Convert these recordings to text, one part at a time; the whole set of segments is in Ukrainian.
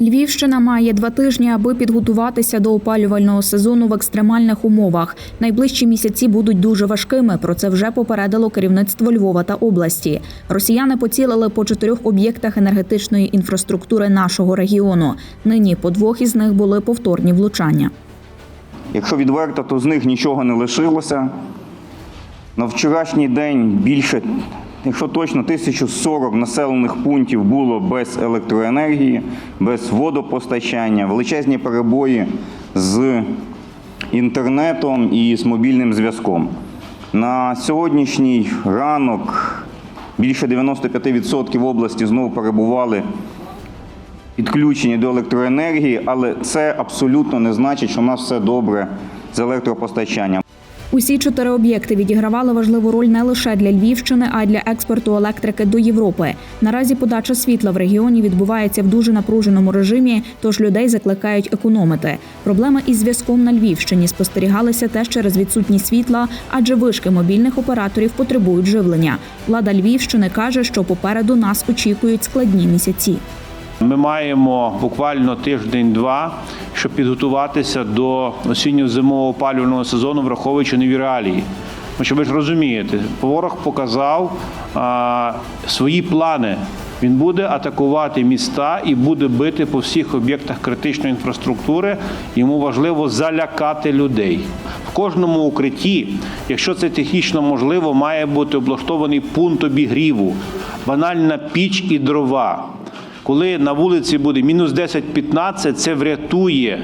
Львівщина має два тижні, аби підготуватися до опалювального сезону в екстремальних умовах. Найближчі місяці будуть дуже важкими. Про це вже попередило керівництво Львова та області. Росіяни поцілили по чотирьох об'єктах енергетичної інфраструктури нашого регіону. Нині по двох із них були повторні влучання. Якщо відверто, то з них нічого не лишилося. На вчорашній день більше, якщо точно, 1040 населених пунктів було без електроенергії, без водопостачання, величезні перебої з інтернетом і з мобільним зв'язком. На сьогоднішній ранок більше 95% області знову перебували підключені до електроенергії, але це абсолютно не значить, що у нас все добре з електропостачанням. Усі чотири об'єкти відігравали важливу роль не лише для Львівщини, а й для експорту електрики до Європи. Наразі подача світла в регіоні відбувається в дуже напруженому режимі, тож людей закликають економити. Проблеми із зв'язком на Львівщині спостерігалися теж через відсутність світла, адже вишки мобільних операторів потребують живлення. Влада Львівщини каже, що попереду нас очікують складні місяці. Ми маємо буквально тиждень-два, щоб підготуватися до осінньо-зимового опалювального сезону, враховуючи нові реалії. Що ви ж розумієте, ворог показав а, свої плани. Він буде атакувати міста і буде бити по всіх об'єктах критичної інфраструктури. Йому важливо залякати людей. В кожному укритті, якщо це технічно можливо, має бути облаштований пункт обігріву, банальна піч і дрова. Коли на вулиці буде мінус 10-15, це врятує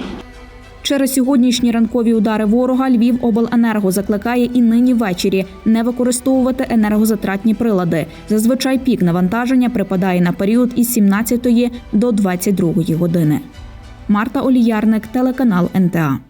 Через сьогоднішні ранкові удари ворога Львівобленерго закликає і нині ввечері не використовувати енергозатратні прилади. Зазвичай пік навантаження припадає на період із 17 до 22 години. Марта Оліярник, телеканал НТА.